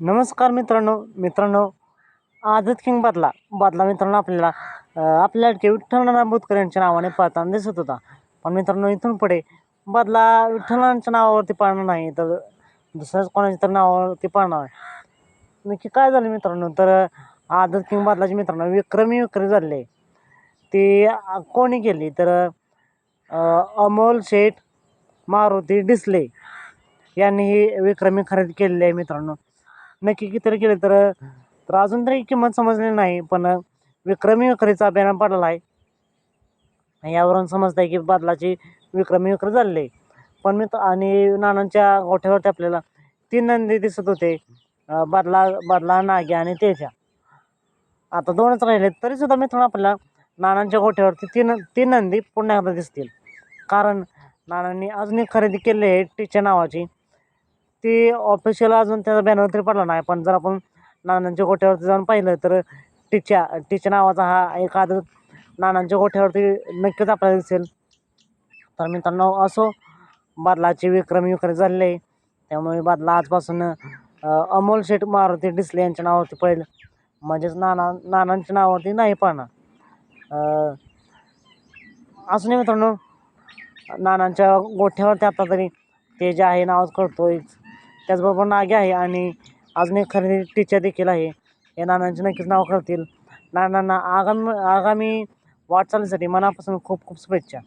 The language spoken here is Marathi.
नमस्कार मित्रांनो मित्रांनो आझाद किंग बदला. बदला मित्रांनो आपल्याला आपल्या लाडके विठ्ठलनाथ बोतकर यांच्या नावाने पाहताना दिसत होता. पण मित्रांनो इथून पुढे बदला विठ्ठलांच्या नावावरती पाळणार नाही तर दुसऱ्याच कोणाच्या तर नावावरती पाळणार आहे. नक्की काय झालं मित्रांनो तर आझाद किंग बदलाचे मित्रांनो विक्रमी विक्री झाले. ते कोणी केली? तर अमोल शेठ मारुती डिसले यांनी ही विक्रमी खरेदी केलेली आहे मित्रांनो. नक्की किती केले तर तर अजून तरी किंमत समजलेली नाही पण विक्रमी विक्रीचा अभियान पडलेला आहे. यावरून समजतं आहे की बदलाची विक्रमी विक्री झालेली आहे. पण मी आणि नानांच्या गोठ्यावरती आपल्याला तीन नंदी दिसत होते. बादला बदला बदला नाग्या आणि तेजा. आता दोनच राहिले तरीसुद्धा मित्रांनो आपल्याला नानांच्या गोठ्यावरती तीन तीन नंदी पुन्हा एकदा दिसतील. कारण नानांनी अजून एक खरेदी केली आहे टीच्या नावाची. ती ऑफिशियल अजून त्याचा बॅनर तरी पडला नाही. पण जर आपण नानांच्या गोठ्यावरती जाऊन पाहिलं तर टीच्या टीच्या नावाचा हा एखादं नानांच्या गोठ्यावरती नक्कीच आपल्याला दिसेल. तर मित्रांनो असो बादलाची विक्रमी विक्रम झालेली आहे. त्यामुळे बादला आजपासून अमोल शेठ मारुती डिसले यांच्या नावावरती पहिलं म्हणजेच नाना नानांच्या नावावरती नाही पाहणार. असू असं नाही मित्रांनो नानांच्या गोठ्यावरती आता तरी ते जे आहे नावच करतोय त्याचबरोबर नागे आहे आणि अजून एक खरेदी टीचर देखील आहे. या नानांचे नक्कीच नाव करतील नानांना आगामी आगामी वाटचालीसाठी मनापासून खूप खूप शुभेच्छा.